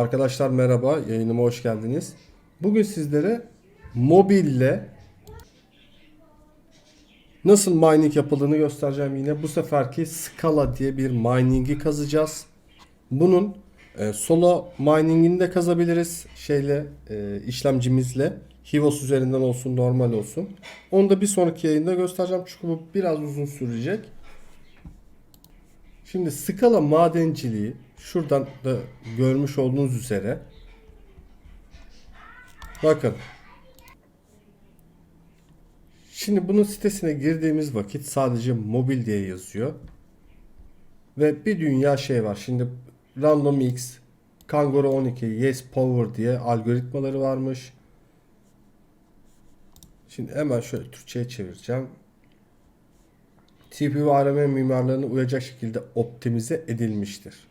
Arkadaşlar merhaba, yayınıma hoş geldiniz. Bugün sizlere mobille nasıl mining yapıldığını göstereceğim yine. Bu seferki Scala diye bir mining'i kazacağız. Bunun e, solo mining'ini de kazabiliriz şeyle e, işlemcimizle. Hivos üzerinden olsun, normal olsun. Onu da bir sonraki yayında göstereceğim çünkü bu biraz uzun sürecek. Şimdi skala madenciliği şuradan da görmüş olduğunuz üzere. Bakın. Şimdi bunun sitesine girdiğimiz vakit sadece mobil diye yazıyor. Ve bir dünya şey var. Şimdi Random X Kangoro 12 Yes Power diye algoritmaları varmış. Şimdi hemen şöyle Türkçe'ye çevireceğim. Ve ARM mimarlarına uyacak şekilde optimize edilmiştir.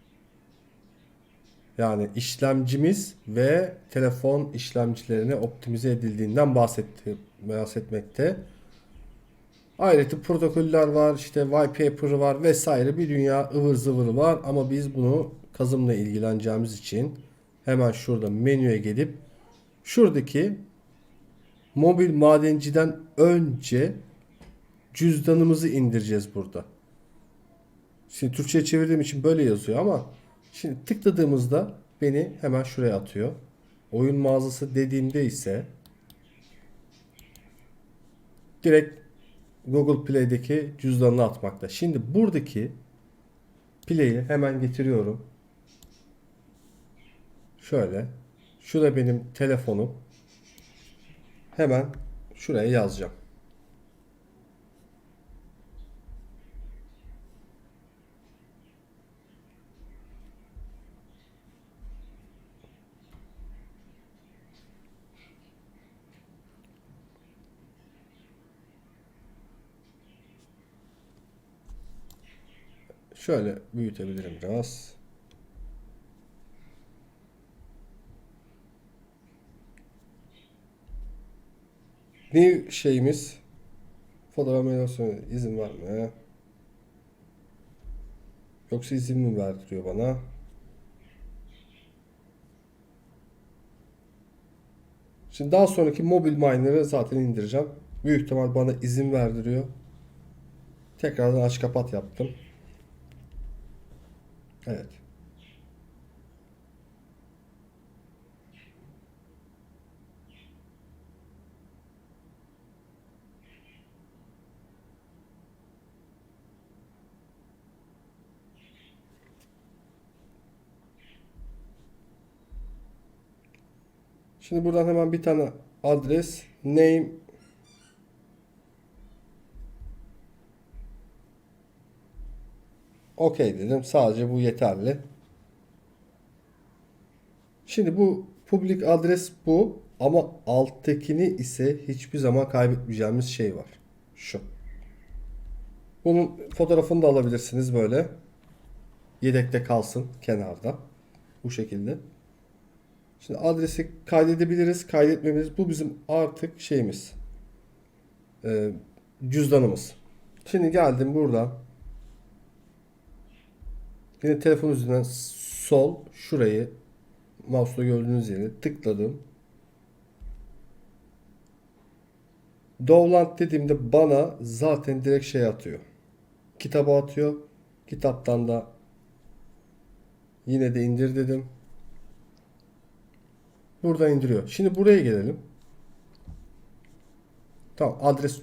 Yani işlemcimiz ve telefon işlemcilerine optimize edildiğinden bahsetti, bahsetmekte. Ayrıca protokoller var, işte white paper var vesaire bir dünya ıvır zıvır var ama biz bunu kazımla ilgileneceğimiz için hemen şurada menüye gelip şuradaki mobil madenciden önce cüzdanımızı indireceğiz burada. Şimdi Türkçe'ye çevirdiğim için böyle yazıyor ama şimdi tıkladığımızda beni hemen şuraya atıyor. Oyun mağazası dediğimde ise direkt Google Play'deki cüzdanına atmakta. Şimdi buradaki Play'i hemen getiriyorum. Şöyle. Şu da benim telefonum. Hemen şuraya yazacağım. Şöyle büyütebilirim biraz. New şeyimiz fotoğraf mediasyonu izin var mı? Yoksa izin mi verdiriyor bana? Şimdi daha sonraki mobil miner'ı zaten indireceğim. Büyük ihtimal bana izin verdiriyor. Tekrardan aç kapat yaptım. Evet. Şimdi buradan hemen bir tane adres name Okey dedim. Sadece bu yeterli. Şimdi bu public adres bu ama alttakini ise hiçbir zaman kaybetmeyeceğimiz şey var. Şu. Bunun fotoğrafını da alabilirsiniz böyle. Yedekte kalsın kenarda. Bu şekilde. Şimdi adresi kaydedebiliriz, kaydetmemiz. Bu bizim artık şeyimiz. Ee, cüzdanımız. Şimdi geldim buradan. Yine telefon üzerinden sol şurayı mouse'la gördüğünüz yere tıkladım. Dovland dediğimde bana zaten direkt şey atıyor. Kitaba atıyor. Kitaptan da yine de indir dedim. Burada indiriyor. Şimdi buraya gelelim. Tamam adres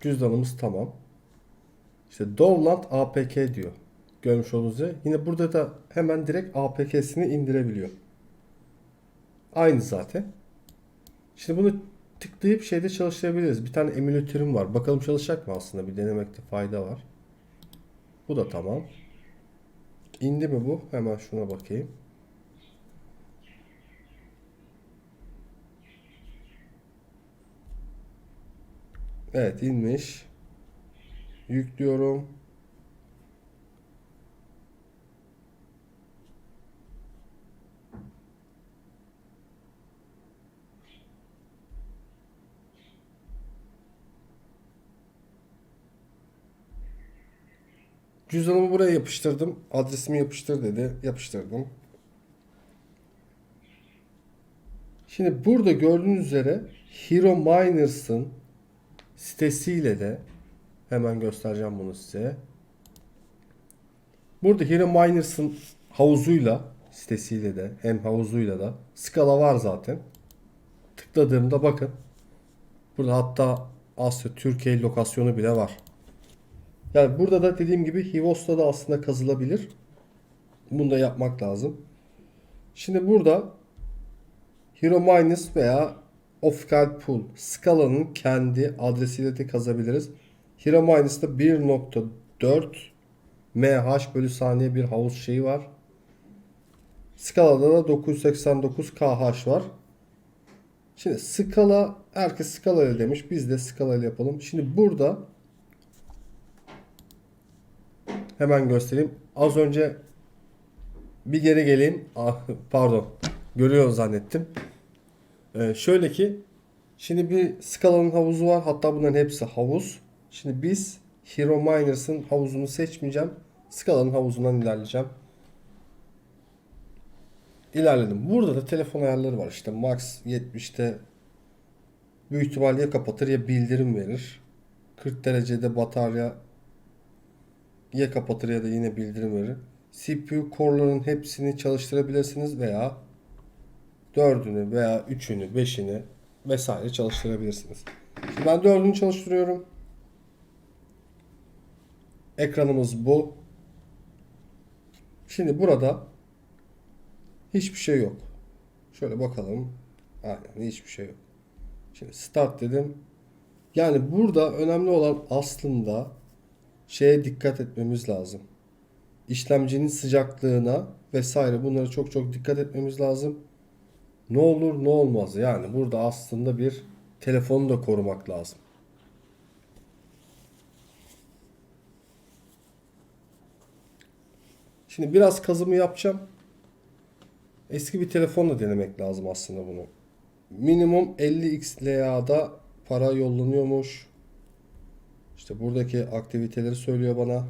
cüzdanımız tamam. İşte Dovland APK diyor. Görmüş olduğunuz üzere. Yine burada da hemen direkt APK'sini indirebiliyor. Aynı zaten. Şimdi bunu tıklayıp şeyde çalıştırabiliriz. Bir tane emülatörüm var. Bakalım çalışacak mı aslında? Bir denemekte fayda var. Bu da tamam. İndi mi bu? Hemen şuna bakayım. Evet inmiş. Yüklüyorum. Cüzdanımı buraya yapıştırdım. Adresimi yapıştır dedi. Yapıştırdım. Şimdi burada gördüğünüz üzere Hero Miners'ın sitesiyle de hemen göstereceğim bunu size. Burada Hero Miners'ın havuzuyla sitesiyle de hem havuzuyla da skala var zaten. Tıkladığımda bakın. Burada hatta Asya Türkiye lokasyonu bile var. Yani burada da dediğim gibi Hivos'ta da aslında kazılabilir. Bunu da yapmak lazım. Şimdi burada Hero Minus veya Optical Pool Scala'nın kendi adresiyle de kazabiliriz. Hero Minus'ta 1.4 MH bölü saniye bir havuz şeyi var. Scala'da da 989 KH var. Şimdi Scala herkes Scala ile demiş. Biz de Scala ile yapalım. Şimdi burada hemen göstereyim. Az önce bir geri geleyim. Ah, pardon. Görüyor zannettim. Ee, şöyle ki şimdi bir Scala'nın havuzu var. Hatta bunların hepsi havuz. Şimdi biz Hero Miners'ın havuzunu seçmeyeceğim. Scala'nın havuzundan ilerleyeceğim. İlerledim. Burada da telefon ayarları var. İşte max 70'te büyük ihtimalle ya kapatır ya bildirim verir. 40 derecede batarya ya kapatır ya da yine bildirim verir. CPU core'ların hepsini çalıştırabilirsiniz veya 4'ünü veya 3'ünü, 5'ini vesaire çalıştırabilirsiniz. Şimdi ben 4'ünü çalıştırıyorum. Ekranımız bu. Şimdi burada hiçbir şey yok. Şöyle bakalım. Aynen hiçbir şey yok. Şimdi start dedim. Yani burada önemli olan aslında şeye dikkat etmemiz lazım. İşlemcinin sıcaklığına vesaire bunlara çok çok dikkat etmemiz lazım. Ne olur ne olmaz yani burada aslında bir telefonu da korumak lazım. Şimdi biraz kazımı yapacağım. Eski bir telefonla denemek lazım aslında bunu. Minimum 50 XLA'da para yollanıyormuş. İşte buradaki aktiviteleri söylüyor bana.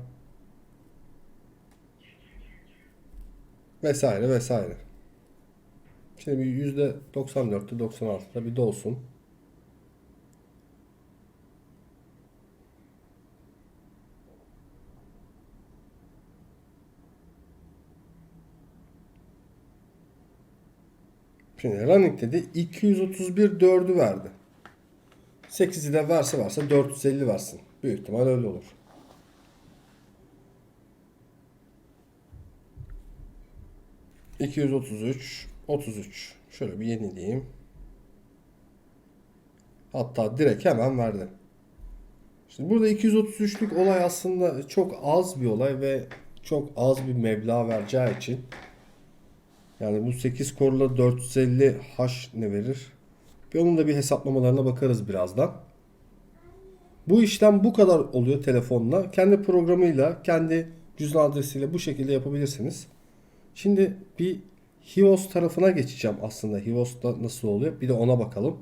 Vesaire vesaire. Şimdi bir %94'te 96'da bir dolsun. Şimdi running dedi 231 4'ü verdi. 8'i de verse varsa 450 versin. Büyük ihtimal öyle olur. ...233... ...33... ...şöyle bir yenileyim. Hatta direkt hemen verdi. Şimdi burada 233'lük olay aslında çok az bir olay ve çok az bir meblağ vereceği için yani bu 8 korla 450 H ne verir? Bir onun da bir hesaplamalarına bakarız birazdan. Bu işlem bu kadar oluyor telefonla. Kendi programıyla, kendi cüzdan adresiyle bu şekilde yapabilirsiniz. Şimdi bir Hivos tarafına geçeceğim aslında. Hivos'ta nasıl oluyor? Bir de ona bakalım.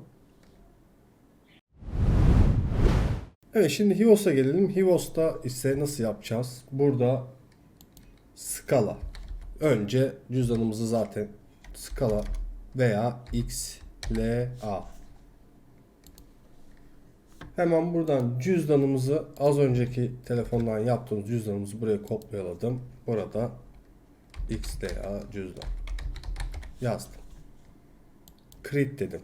Evet şimdi Hivos'a gelelim. Hivos'ta ise nasıl yapacağız? Burada skala. Önce cüzdanımızı zaten skala veya XLA. Hemen buradan cüzdanımızı az önceki telefondan yaptığımız cüzdanımızı buraya kopyaladım. Burada XLA cüzdan yazdım. Create dedim.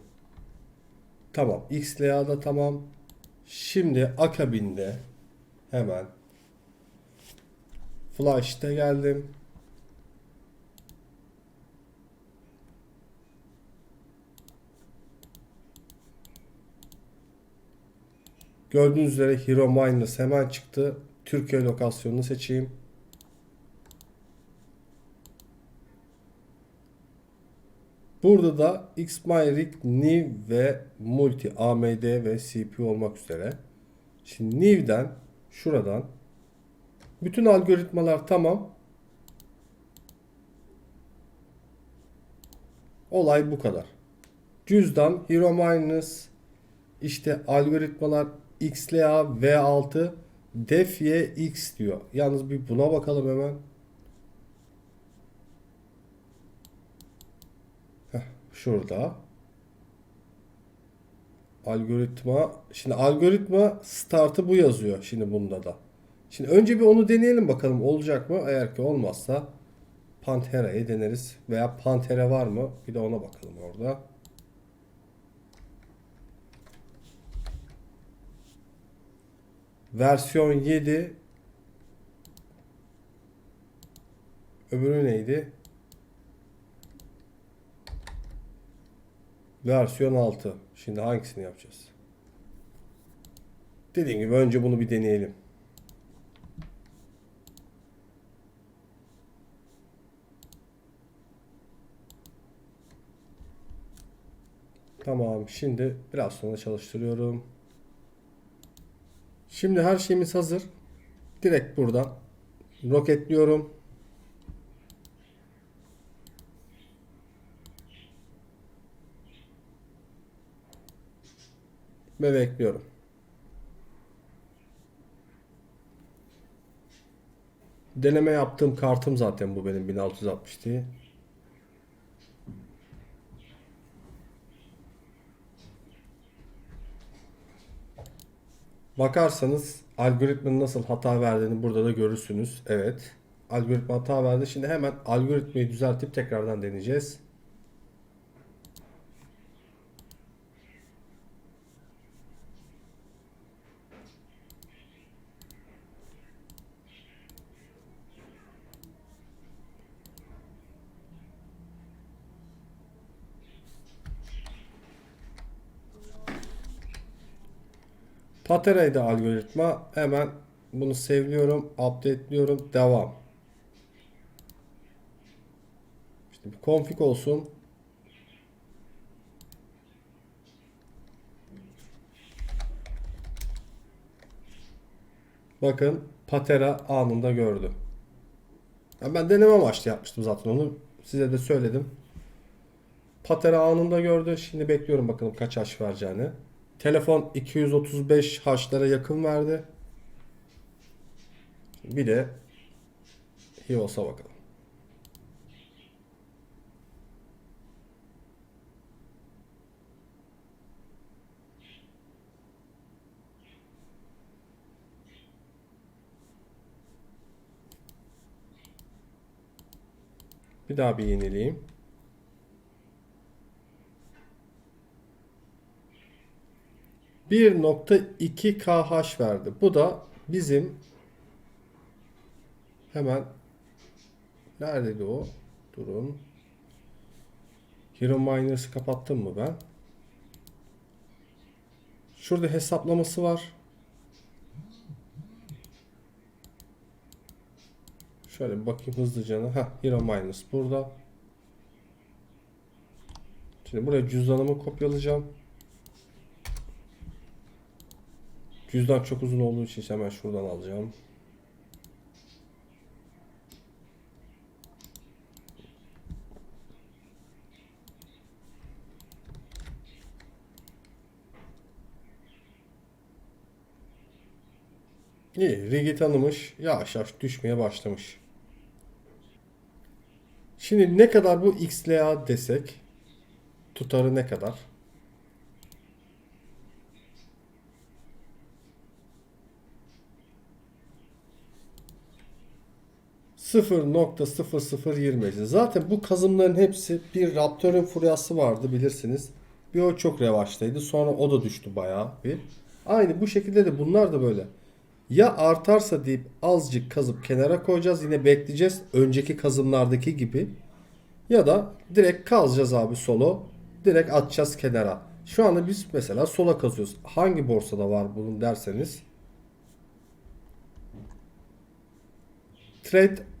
Tamam. XLA'da tamam. Şimdi akabinde hemen Flash'ta geldim. Gördüğünüz üzere Hero Miners hemen çıktı. Türkiye lokasyonunu seçeyim. Burada da Xmyric, Niv ve Multi AMD ve CPU olmak üzere. Şimdi Niv'den şuradan bütün algoritmalar tamam. Olay bu kadar. Cüzdan, Hero Miners, işte algoritmalar XLA V6 Defye X diyor. Yalnız bir buna bakalım hemen. Heh, şurada. Algoritma. Şimdi algoritma startı bu yazıyor şimdi bunda da. Şimdi önce bir onu deneyelim bakalım olacak mı? Eğer ki olmazsa Pantera'yı deneriz. Veya Pantera var mı? Bir de ona bakalım orada. Versiyon 7 Öbürü neydi? Versiyon 6. Şimdi hangisini yapacağız? Dediğim gibi önce bunu bir deneyelim. Tamam. Şimdi biraz sonra çalıştırıyorum. Şimdi her şeyimiz hazır. Direkt buradan roketliyorum. Ve bekliyorum. Deneme yaptığım kartım zaten bu benim 1660 diye. Bakarsanız algoritmanın nasıl hata verdiğini burada da görürsünüz. Evet. Algoritma hata verdi. Şimdi hemen algoritmayı düzeltip tekrardan deneyeceğiz. Patera'ydı algoritma. Hemen bunu sevliyorum, update'liyorum, devam. İşte bir config olsun. Bakın Patera anında gördü. Ben deneme amaçlı yapmıştım zaten onu. Size de söyledim. Patera anında gördü. Şimdi bekliyorum bakalım kaç haş vereceğini. Telefon 235 haşlara yakın verdi. Bir de Hios'a bakalım. Bir daha bir yenileyim. Bir nokta iki KH verdi. Bu da bizim hemen neredeydi o? Durun. Hero Miners'ı kapattım mı ben? Şurada hesaplaması var. Şöyle bir bakayım hızlıca. Ha, Hero Miners burada. Şimdi buraya cüzdanımı kopyalayacağım. Cüzdan çok uzun olduğu için hemen şuradan alacağım. İyi, Rigi tanımış, yavaş yavaş düşmeye başlamış. Şimdi ne kadar bu XLA desek, tutarı ne kadar? %0.0020. Zaten bu kazımların hepsi bir Raptor'un furyası vardı bilirsiniz. Bir o çok revaçtaydı. Sonra o da düştü bayağı bir. Aynı bu şekilde de bunlar da böyle. Ya artarsa deyip azıcık kazıp kenara koyacağız. Yine bekleyeceğiz. Önceki kazımlardaki gibi. Ya da direkt kazacağız abi solo. Direkt atacağız kenara. Şu anda biz mesela sola kazıyoruz. Hangi borsada var bunun derseniz. Trade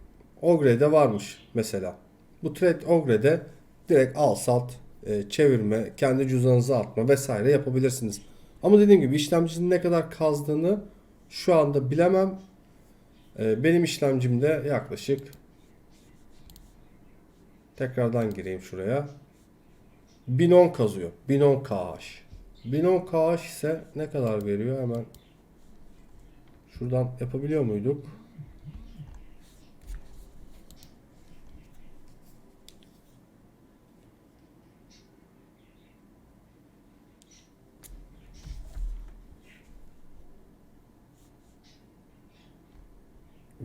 Ogre'de varmış mesela. Bu Trade Ogre'de direkt al sat, e, çevirme, kendi cüzdanınıza atma vesaire yapabilirsiniz. Ama dediğim gibi işlemcinin ne kadar kazdığını şu anda bilemem. E, benim işlemcimde yaklaşık tekrardan gireyim şuraya. 1010 kazıyor. 1010 KH. 1010 KH ise ne kadar veriyor hemen şuradan yapabiliyor muyduk?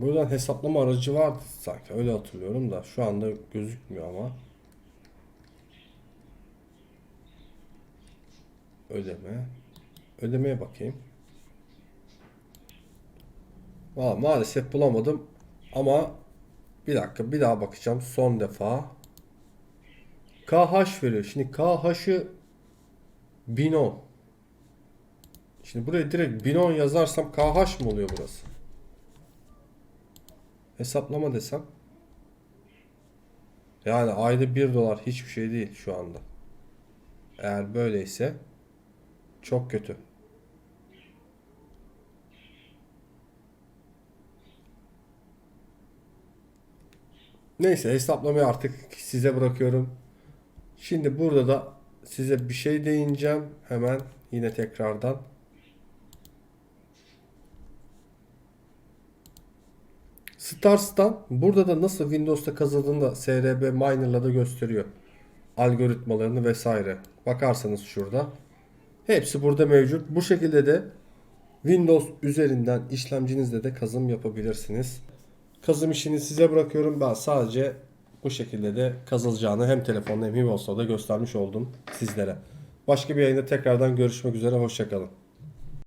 Buradan hesaplama aracı vardı sanki. Öyle hatırlıyorum da şu anda gözükmüyor ama. Ödeme. Ödemeye bakayım. Aa, maalesef bulamadım. Ama bir dakika bir daha bakacağım son defa. KH veriyor. Şimdi KH'ı 1010. Şimdi buraya direkt 1010 yazarsam KH mı oluyor burası? Hesaplama desem. Yani ayda 1 dolar hiçbir şey değil şu anda. Eğer böyleyse çok kötü. Neyse hesaplamayı artık size bırakıyorum. Şimdi burada da size bir şey değineceğim. Hemen yine tekrardan. Stars'tan burada da nasıl Windows'ta kazıldığını da SRB Miner'la da gösteriyor. Algoritmalarını vesaire. Bakarsanız şurada. Hepsi burada mevcut. Bu şekilde de Windows üzerinden işlemcinizle de kazım yapabilirsiniz. Kazım işini size bırakıyorum. Ben sadece bu şekilde de kazılacağını hem telefonda hem Windows'ta da göstermiş oldum sizlere. Başka bir yayında tekrardan görüşmek üzere. Hoşçakalın.